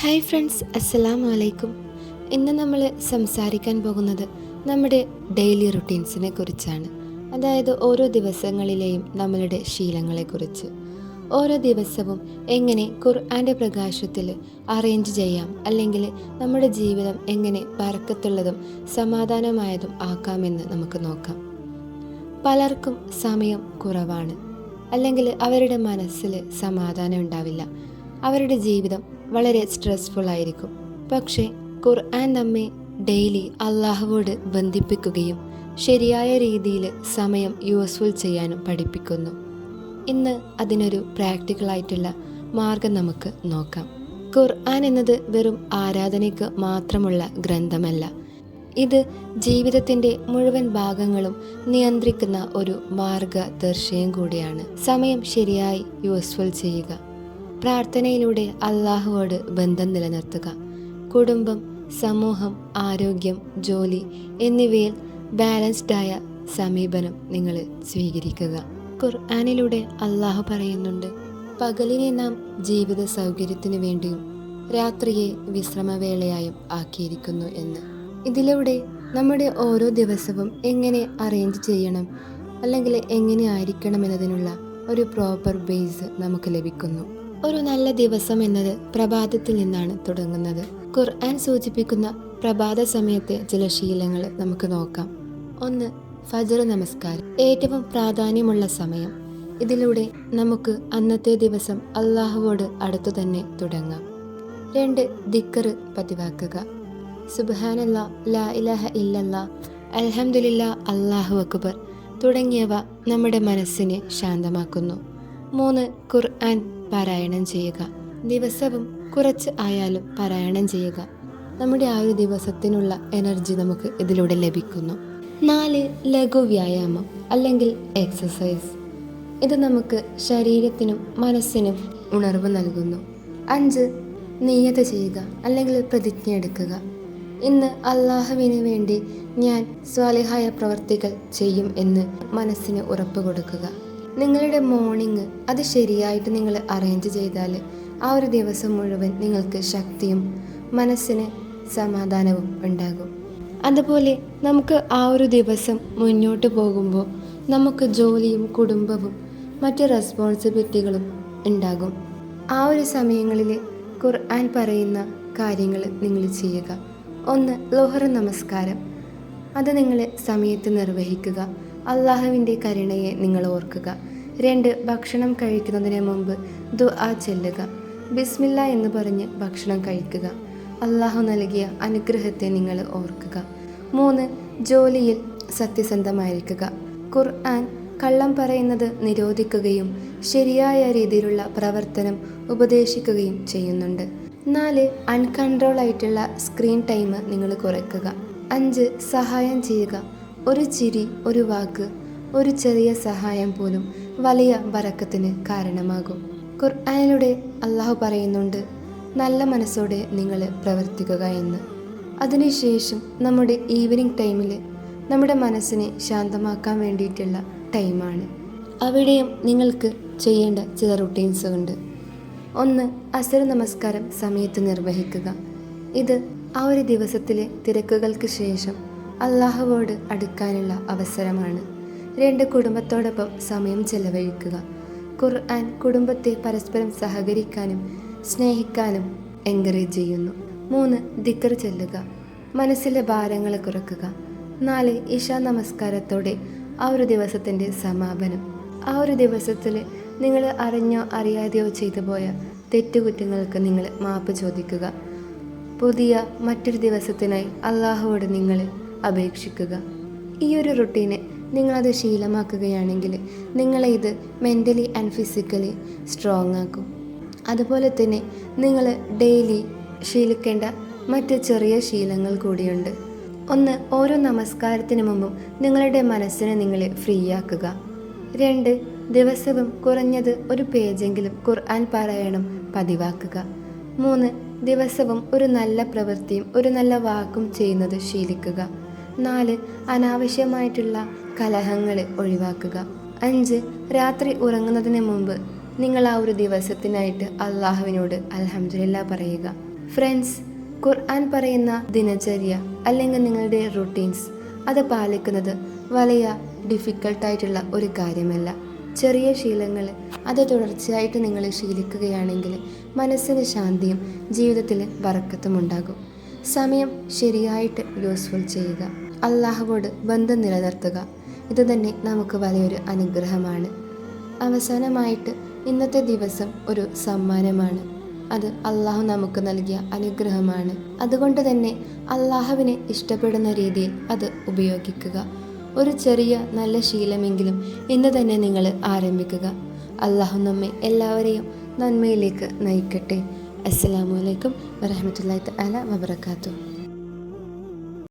Hi friends അസ്സലാമു അലൈക്കും ഇന്ന് നമ്മൾ സംസാരിക്കാൻ പോകുന്നത് നമ്മുടെ ഡെയിലി റുട്ടീൻസിനെ കുറിച്ചാണ്. അതായത് ഓരോ ദിവസങ്ങളിലെയും നമ്മളുടെ ശീലങ്ങളെക്കുറിച്ച് ഓരോ ദിവസവും എങ്ങനെ ഖുർആന്റെ പ്രകാശത്തിൽ അറേഞ്ച് ചെയ്യാം അല്ലെങ്കിൽ നമ്മുടെ ജീവിതം എങ്ങനെ പരക്കത്തുള്ളതും സമാധാനമായതും ആക്കാമെന്ന് നമുക്ക് നോക്കാം. പലർക്കും സമയം കുറവാണ്. അല്ലെങ്കിൽ അവരുടെ മനസ്സിൽ സമാധാനം ഉണ്ടാവില്ല. അവരുടെ ജീവിതം വളരെ സ്ട്രെസ്ഫുൾ ആയിരിക്കും. പക്ഷേ ഖുർആൻ നമ്മെ ഡെയിലി അള്ളാഹുവോട് ബന്ധിപ്പിക്കുകയും ശരിയായ രീതിയിൽ സമയം യൂസ്ഫുൾ ചെയ്യാനും പഠിപ്പിക്കുന്നു. ഇന്ന് അതിനൊരു പ്രാക്ടിക്കലായിട്ടുള്ള മാർഗം നമുക്ക് നോക്കാം. ഖുർആൻ എന്നത് വെറും ആരാധനയ്ക്ക് മാത്രമുള്ള ഗ്രന്ഥമല്ല. ഇത് ജീവിതത്തിന്റെ മുഴുവൻ ഭാഗങ്ങളും നിയന്ത്രിക്കുന്ന ഒരു മാർഗദർശയും കൂടിയാണ്. സമയം ശരിയായി യൂസ്ഫുൾ ചെയ്യുക. പ്രാർത്ഥനയിലൂടെ അള്ളാഹുവോട് ബന്ധം നിലനിർത്തുക. കുടുംബം സമൂഹം ആരോഗ്യം ജോലി എന്നിവയിൽ ബാലൻസ്ഡായ സമീപനം നിങ്ങൾ സ്വീകരിക്കുക. ഖുർആാനിലൂടെ അള്ളാഹു പറയുന്നുണ്ട് പകലിനെ നാം ജീവിത സൗകര്യത്തിനു വേണ്ടിയും രാത്രിയെ വിശ്രമവേളയായും ആക്കിയിരിക്കുന്നു എന്ന്. ഇതിലൂടെ നമ്മുടെ ഓരോ ദിവസവും എങ്ങനെ അറേഞ്ച് ചെയ്യണം അല്ലെങ്കിൽ എങ്ങനെ ആയിരിക്കണം എന്നതിനുള്ള ഒരു പ്രോപ്പർ ബേസ് നമുക്ക് ലഭിക്കുന്നു. ഒരു നല്ല ദിവസം എന്നത് പ്രഭാതത്തിൽ നിന്നാണ് തുടങ്ങുന്നത്. ഖുർആൻ സൂചിപ്പിക്കുന്ന പ്രഭാത സമയത്തെ ചില ശീലങ്ങൾ നമുക്ക് നോക്കാം. ഒന്ന് ഫജർ നമസ്കാരം. ഏറ്റവും പ്രാധാന്യമുള്ള സമയം. ഇതിലൂടെ നമുക്ക് അന്നത്തെ ദിവസം അള്ളാഹുവോട് അടുത്തു തന്നെ തുടങ്ങാം. രണ്ട് ദിക്കറ് പതിവാക്കുക. സുബാനല്ല ലാ ഇല്ലല്ല അൽഹംദുലില്ല അള്ളാഹു അക്ബർ തുടങ്ങിയവ നമ്മുടെ മനസ്സിനെ ശാന്തമാക്കുന്നു. മൂന്ന് ഖുർആൻ പാരായണം ചെയ്യുക. ദിവസവും കുറച്ച് ആയാലും പാരായണം ചെയ്യുക. നമ്മുടെ ആ ഒരു ദിവസത്തിനുള്ള എനർജി നമുക്ക് ഇതിലൂടെ ലഭിക്കുന്നു. നാല് ലഘു വ്യായാമം അല്ലെങ്കിൽ എക്സസൈസ്. ഇത് നമുക്ക് ശരീരത്തിനും മനസ്സിനും ഉണർവ് നൽകുന്നു. അഞ്ച് നിയത ചെയ്യുക അല്ലെങ്കിൽ പ്രതിജ്ഞ എടുക്കുക. ഇന്ന് അള്ളാഹുവിന് വേണ്ടി ഞാൻ സ്വാലിഹായ പ്രവർത്തികൾ ചെയ്യും എന്ന് മനസ്സിന് ഉറപ്പ് കൊടുക്കുക. നിങ്ങളുടെ മോർണിംഗ് അത് ശരിയായിട്ട് നിങ്ങൾ അറേഞ്ച് ചെയ്താൽ ആ ഒരു ദിവസം മുഴുവൻ നിങ്ങൾക്ക് ശക്തിയും മനസ്സിന് സമാധാനവും ഉണ്ടാകും. അതുപോലെ നമുക്ക് ആ ഒരു ദിവസം മുന്നോട്ട് പോകുമ്പോൾ നമുക്ക് ജോലിയും കുടുംബവും മറ്റ് റെസ്പോൺസിബിലിറ്റികളും ഉണ്ടാകും. ആ ഒരു സമയങ്ങളിൽ ഖുർആൻ പറയുന്ന കാര്യങ്ങൾ നിങ്ങൾ ചെയ്യുക. ഒന്ന് ലോഹർ നമസ്കാരം. അത് നിങ്ങൾ സമയത്ത് നിർവഹിക്കുക. അള്ളാഹുവിന്റെ കരുണയെ നിങ്ങൾ ഓർക്കുക. രണ്ട് ഭക്ഷണം കഴിക്കുന്നതിന് മുമ്പ് ദുആ ചെല്ലുക. ബിസ്മില്ല എന്ന് പറഞ്ഞ് ഭക്ഷണം കഴിക്കുക. അള്ളാഹു നൽകിയ അനുഗ്രഹത്തെ നിങ്ങൾ ഓർക്കുക. മൂന്ന് ജോലിയിൽ സത്യസന്ധമായിരിക്കുക. ഖുർആൻ കള്ളം പറയുന്നത് നിരോധിക്കുകയും ശരിയായ രീതിയിലുള്ള പ്രവർത്തനം ഉപദേശിക്കുകയും ചെയ്യുന്നുണ്ട്. നാല് അൺകൺട്രോൾ ആയിട്ടുള്ള സ്ക്രീൻ ടൈം നിങ്ങൾ കുറയ്ക്കുക. അഞ്ച് സഹായം ചെയ്യുക. ഒരു ചിരി ഒരു വാക്ക് ഒരു ചെറിയ സഹായം പോലും വലിയ വറക്കത്തിന് കാരണമാകും. ഖുർആാനിലൂടെ അള്ളാഹു പറയുന്നുണ്ട് നല്ല മനസ്സോടെ നിങ്ങൾ പ്രവർത്തിക്കുക എന്ന്. അതിനുശേഷം നമ്മുടെ ഈവനിങ് ടൈമിൽ നമ്മുടെ മനസ്സിനെ ശാന്തമാക്കാൻ വേണ്ടിയിട്ടുള്ള ടൈമാണ് അവിടെയും നിങ്ങൾക്ക് ചെയ്യേണ്ട ചില റുട്ടീൻസ് ഉണ്ട്. ഒന്ന് അസർ നമസ്കാരം സമയത്ത് നിർവഹിക്കുക. ഇത് ആ ഒരു ദിവസത്തിലെ തിരക്കുകൾക്ക് ശേഷം അള്ളാഹുവോട് അടുക്കാനുള്ള അവസരമാണ്. രണ്ട് കുടുംബത്തോടൊപ്പം സമയം ചെലവഴിക്കുക. ഖുർആൻ കുടുംബത്തെ പരസ്പരം സഹകരിക്കാനും സ്നേഹിക്കാനും എൻകറേജ് ചെയ്യുന്നു. മൂന്ന് ദിക്കർ ചെല്ലുക. മനസ്സിലെ ഭാരങ്ങളെ കുറക്കുക. നാല് ഇഷ നമസ്കാരത്തോടെ ആ ഒരു ദിവസത്തിന്റെ സമാപനം. ആ ഒരു ദിവസത്തിൽ നിങ്ങൾ അറിഞ്ഞോ അറിയാതെയോ ചെയ്തു പോയ തെറ്റുകുറ്റങ്ങൾക്ക് നിങ്ങൾ മാപ്പ് ചോദിക്കുക. പുതിയ മറ്റൊരു ദിവസത്തിനായി അള്ളാഹുവോട് നിങ്ങൾ അപേക്ഷിക്കുക. ഈ ഒരു റുട്ടീന് നിങ്ങളത് ശീലമാക്കുകയാണെങ്കിൽ നിങ്ങളെ ഇത് മെന്റലി ആൻഡ് ഫിസിക്കലി സ്ട്രോങ് ആക്കും. അതുപോലെ തന്നെ നിങ്ങൾ ഡെയിലി ശീലിക്കേണ്ട മറ്റ് ചെറിയ ശീലങ്ങൾ കൂടിയുണ്ട്. ഒന്ന് ഓരോ നമസ്കാരത്തിന് മുമ്പും നിങ്ങളുടെ മനസ്സിനെ നിങ്ങൾ ഫ്രീ ആക്കുക. രണ്ട് ദിവസവും കുറഞ്ഞത് ഒരു പേജെങ്കിലും ഖുർആൻ പാരായണം പതിവാക്കുക. മൂന്ന് ദിവസവും ഒരു നല്ല പ്രവൃത്തിയും ഒരു നല്ല വാക്കും ചെയ്യുന്നത് ശീലിക്കുക. നാല് അനാവശ്യമായിട്ടുള്ള കലഹങ്ങൾ ഒഴിവാക്കുക. അഞ്ച് രാത്രി ഉറങ്ങുന്നതിന് മുമ്പ് നിങ്ങൾ ആ ഒരു ദിവസത്തിനായിട്ട് അള്ളാഹുവിനോട് അലഹമില്ല പറയുക. ഫ്രണ്ട്സ് ഖുർആൻ പറയുന്ന ദിനചര്യ അല്ലെങ്കിൽ നിങ്ങളുടെ റുട്ടീൻസ് അത് പാലിക്കുന്നത് വലിയ ഡിഫിക്കൽട്ടായിട്ടുള്ള ഒരു കാര്യമല്ല. ചെറിയ ശീലങ്ങൾ അത് തുടർച്ചയായിട്ട് നിങ്ങൾ ശീലിക്കുകയാണെങ്കിൽ മനസ്സിന് ശാന്തിയും ജീവിതത്തിൽ വറക്കത്തും ഉണ്ടാകും സമയം ശരിയായിട്ട് യൂസ്ഫുൾ ചെയ്യുക. അള്ളാഹുവോട് ബന്ധം നിലനിർത്തുക. ഇത് തന്നെ നമുക്ക് വലിയൊരു അനുഗ്രഹമാണ്. അവസാനമായിട്ട് ഇന്നത്തെ ദിവസം ഒരു സമ്മാനമാണ്. അത് അള്ളാഹു നമുക്ക് നൽകിയ അനുഗ്രഹമാണ്. അതുകൊണ്ട് തന്നെ അള്ളാഹുവിനെ ഇഷ്ടപ്പെടുന്ന രീതിയിൽ അത് ഉപയോഗിക്കുക. ഒരു ചെറിയ നല്ല ശീലമെങ്കിലും ഇന്ന് തന്നെ നിങ്ങൾ ആരംഭിക്കുക. അള്ളാഹു നമ്മെ എല്ലാവരെയും നന്മയിലേക്ക് നയിക്കട്ടെ. അസ്സലാമു അലൈക്കും അല വബറകാതുഹു.